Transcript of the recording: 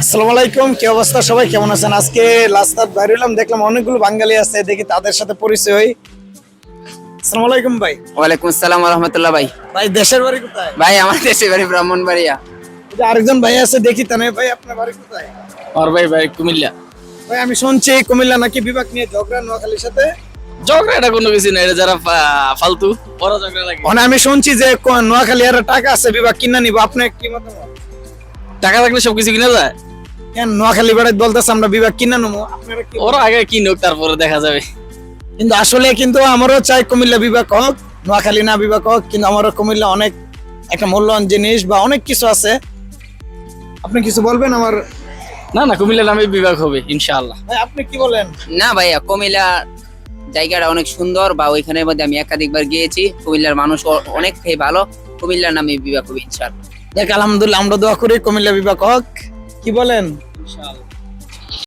আসসালামু আলাইকুম কি অবস্থা সবাই? কেমন আছেন? আজকে রাস্তার বাইরে এলাম দেখলাম অনেকগুলো বাঙালি আছে দেখি তাদের সাথে পরিচয় হই। আসসালামু আলাইকুম ভাই। ওয়ালাইকুম আসসালাম রহমতুল্লাহ ভাই। ভাই দেশের বাড়ি কোথায়? ভাই আমার দেশে বাড়ি ব্রাহ্মণবাড়িয়া। আরেকজন ভাই আছে দেখি তানে ভাই আপনার বাড়ি কোথায়? আর ভাই ভাই কুমিল্লা। ভাই আমি শুনছি কুমিল্লা নাকি বিভাগ নিয়ে ঝগড়া নোয়াখালীর সাথে? ঝগড়া এটা কোনো কিছু না এটা যারা ফালতু বড় ঝগড়া লাগে। মানে আমি শুনছি যে নোয়াখালী আর টাকা আছে বিভাগ কিনা নিব আপনি কি মতামত? টাকা থাকলে সবকিছু কিনে যায়? কেন? নোয়াখালী বেড়াই বলতেছে আমরা বিভাগ কিনা নেব। আপনারা কি ওরা আগে কিনুক তারপরে দেখা যাবে। কিন্তু আসলে কিন্তু আমারও চাই কুমিল্লা বিভাগ হোক নোয়াখালী না বিভাগ হোক কিন্তু আমারও কুমিল্লা অনেক একটা মূল্যবান জিনিস বা অনেক কিছু আছে। আপনি কিছু বলবেন আমার? না না কুমিল্লা নামে বিভাগ হবে ইনশাআল্লাহ। ভাই আপনি কি বলেন? না ভাইয়া কুমিল্লা জায়গাটা অনেক সুন্দর বা ওইখানের মধ্যে আমি একাধিকবার গিয়েছি কুমিল্লার মানুষ অ- অনেকটাই ভালো কুমিল্লার নামে বিভাগ হবে ইনশাআল্লাহ। দেখ আলহামদুলিল্লাহ আমরা দোয়া করি কুমিল্লা বিভাগ হোক। কি বলেন?